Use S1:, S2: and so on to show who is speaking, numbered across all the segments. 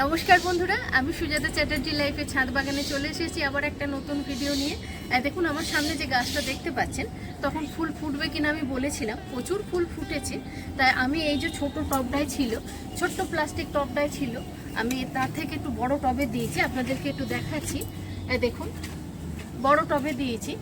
S1: নমস্কার বন্ধুরা, আমি সুজাতা চ্যাটার্জি লাইফে ছাদ বাগানে চলে এসেছি আবার একটা নতুন ভিডিও নিয়ে। দেখুন, আমার সামনে যে গাছটা দেখতে পাচ্ছেন, তখন ফুল ফুটবে কিনা আমি বলেছিলাম, প্রচুর ফুল ফুটেছে। তাই আমি এই যে ছোট টবটাই ছিল, ছোট্ট প্লাস্টিক টবটাই ছিল, আমি তার থেকে একটু বড় টবে দিয়েছি, আপনাদেরকে একটু দেখাচ্ছি। দেখুন, বড় টবে দিয়েছি।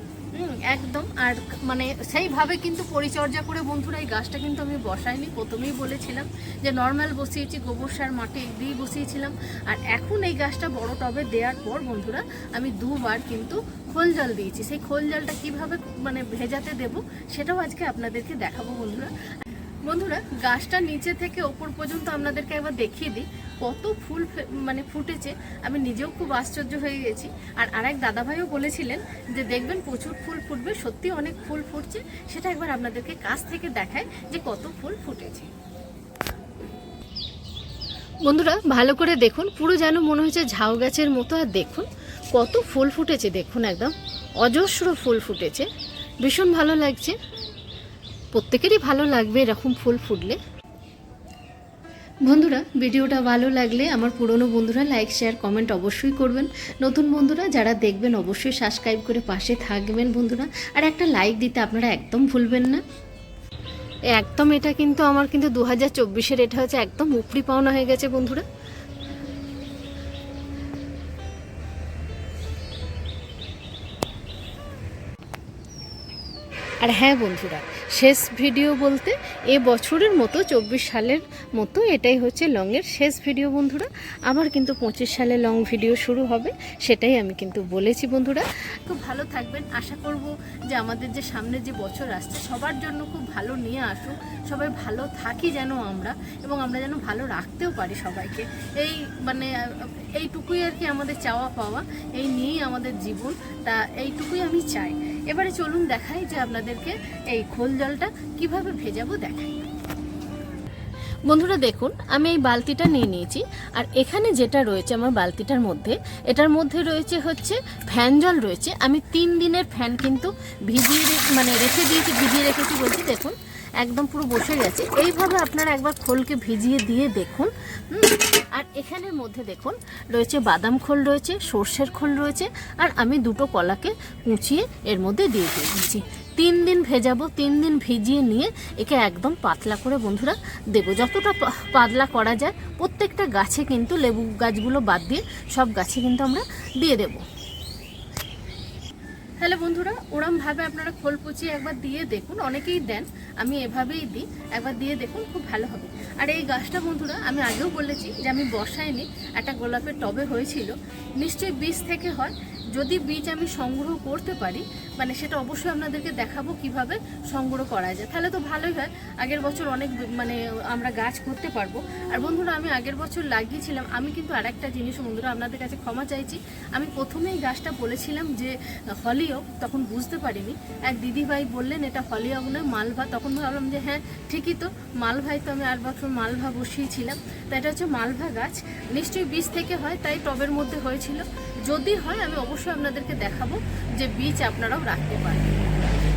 S1: একদম, আর মানে সেইভাবে কিন্তু পরিচর্যা করে বন্ধুরা এই গাছটা কিন্তু আমি বসাইনি, প্রথমেই বলেছিলাম যে নর্মাল বসিয়েছি, গোবর সার মাটি দিয়ে বসিয়েছিলাম। আর এখন এই গাছটা বড় টবে দেওয়ার পর বন্ধুরা, আমি দুবার কিন্তু খোল জল দিয়েছি। সেই খোল জলটা কীভাবে মানে ভেজাতে দেব, সেটাও আজকে আপনাদেরকে দেখাবো বন্ধুরা। বন্ধুরা, গাছটা নিচে থেকে ওপর পর্যন্ত আপনাদেরকে একবার দেখিয়ে দিই। কত ফুল মানে ফুটেছে, আমি নিজেও খুব আশ্চর্য হয়ে গেছি। আর আরেক দাদাভাইও বলেছিলেন যে, দেখবেন প্রচুর ফুল ফুটবে, সত্যি অনেক ফুল ফুটছে। সেটা একবার আপনাদেরকে কাছ থেকে দেখায় যে, কত ফুল ফুটেছে। বন্ধুরা, ভালো করে দেখুন, পুরো যেন মনে হচ্ছে ঝাউ গাছের মতো, আর দেখুন, কত ফুল ফুটেছে, দেখুন একদম, অজস্র ফুল ফুটেছে। ভীষণ ভালো লাগছে। প্রত্যেকেরই ভালো লাগবে এরকম ফুল ফুটলে। বন্ধুরা, ভিডিওটা ভালো লাগলে আমার পুরনো বন্ধুরা লাইক শেয়ার কমেন্ট অবশ্যই করবেন। নতুন বন্ধুরা যারা দেখবেন অবশ্যই সাবস্ক্রাইব করে পাশে থাকবেন বন্ধুরা। আর একটা লাইক দিতে আপনারা একদম ভুলবেন না। একদম, এটা কিন্তু আমার কিন্তু দু হাজার চব্বিশের এটা হচ্ছে একদম উপরি পাওনা হয়ে গেছে বন্ধুরা। আর হ্যাঁ বন্ধুরা শেষ ভিডিও বলতে এ বছরের মতো, চব্বিশ সালের মতো এটাই হচ্ছে লংয়ের শেষ ভিডিও বন্ধুরা। আবার কিন্তু পঁচিশ সালে লং ভিডিও শুরু হবে, সেটাই আমি কিন্তু বলেছি বন্ধুরা। খুব ভালো থাকবেন। আশা করব যে আমাদের যে সামনে যে বছর আসছে, সবার জন্য খুব ভালো নিয়ে আসুক। সবাই ভালো থাকি যেন আমরা, এবং আমরা যেন ভালো রাখতেও পারি সবাইকে। এই মানে এইটুকুই আর কি আমাদের চাওয়া পাওয়া এই নিয়েই আমাদের জীবন। তা এইটুকুই আমি চাই। এবারে চলুন দেখাই যে আপনাদেরকে এই খোল জলটা কীভাবে ভেজাবো দেখাই। বন্ধুরা দেখুন, আমি এই বালতিটা নিয়ে নিয়েছি, আর এখানে যেটা রয়েছে আমার বালতিটার মধ্যে, এটার মধ্যে রয়েছে হচ্ছে ফ্যান জল রয়েছে। আমি তিন দিনের ফ্যান কিন্তু ভিজিয়ে মানে রেখে দিয়েছি, ভিজিয়ে রেখেছি বলছি দেখুন একদম পুরো বসে গেছে। এইভাবে আপনারা একবার খোলকে ভিজিয়ে দিয়ে দেখুন। আর এখানের মধ্যে দেখুন, রয়েছে বাদাম খোল রয়েছে, সর্ষের খোল রয়েছে, আর আমি দুটো কলাকে কুচিয়ে এর মধ্যে দিয়ে দিয়েছি। তিন দিন ভেজাবো, তিন দিন ভিজিয়ে নিয়ে একে একদম পাতলা করে বন্ধুরা দেবো। যতটা পাতলা করা যায়, প্রত্যেকটা গাছে কিন্তু লেবু গাছগুলো বাদ দিয়ে সব গাছে কিন্তু আমরা দিয়ে দেবো। তাহলে বন্ধুরা ওরমভাবে আপনারা খোল পচিয়ে একবার দিয়ে দেখুন, অনেকেই দেন, আমি এভাবেই দিই, একবার দিয়ে দেখুন, খুব ভালো হবে। আর এই গাছটা বন্ধুরা, আমি আগেও বলেছি যে আমি বসাইনি, একটা গোলাপের টবে হয়েছিল, নিশ্চয়ই বীজ থেকে হয় যদি বীজ আমি সংগ্রহ করতে পারি মানে সেটা অবশ্যই আপনাদেরকে দেখাবো কীভাবে সংগ্রহ করা যায়। তাহলে তো ভালোই হয়, আগের বছর অনেক মানে আমরা গাছ করতে পারব। আর বন্ধুরা, আমি আগের বছর লাগিয়েছিলাম, আমি কিন্তু আরেকটা জিনিস বন্ধুরা আপনাদের কাছে ক্ষমা চাইছি। আমি প্রথমেই গাছটা বলেছিলাম যে হলিওক তখন বুঝতে পারিনি। এক দিদিভাই বললেন, এটা হলিওক নয় মালভা। তখন ভাবলাম যে হ্যাঁ ঠিকই তো, মালভাই তো আমি আর বছর মালভা বসিয়েছিলাম। তো এটা হচ্ছে মালভা গাছ। নিশ্চয়ই বীজ থেকে হয়, তাই টবের মধ্যে হয়েছিল। যদি হয়, আমি অবশ্যই আপনাদেরকে দেখাবো যে বীজ আপনারাও রাখতে পারবেন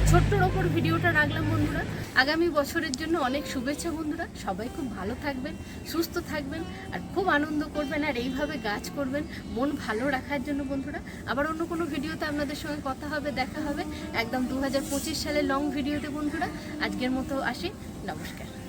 S1: ছোট্টর ওপর ভিডিওটা রাখলাম বন্ধুরা। আগামী বছরের জন্য অনেক শুভেচ্ছা বন্ধুরা। সবাই খুব ভালো থাকবেন, সুস্থ থাকবেন আর খুব আনন্দ করবেন আর এইভাবে গাছ করবেন, মন ভালো রাখার জন্য বন্ধুরা। আবার অন্য কোনো ভিডিওতে আপনাদের সঙ্গে কথা হবে, দেখা হবে। একদম দু সালের লং ভিডিওতে বন্ধুরা। আজকের মতো আসি। নমস্কার।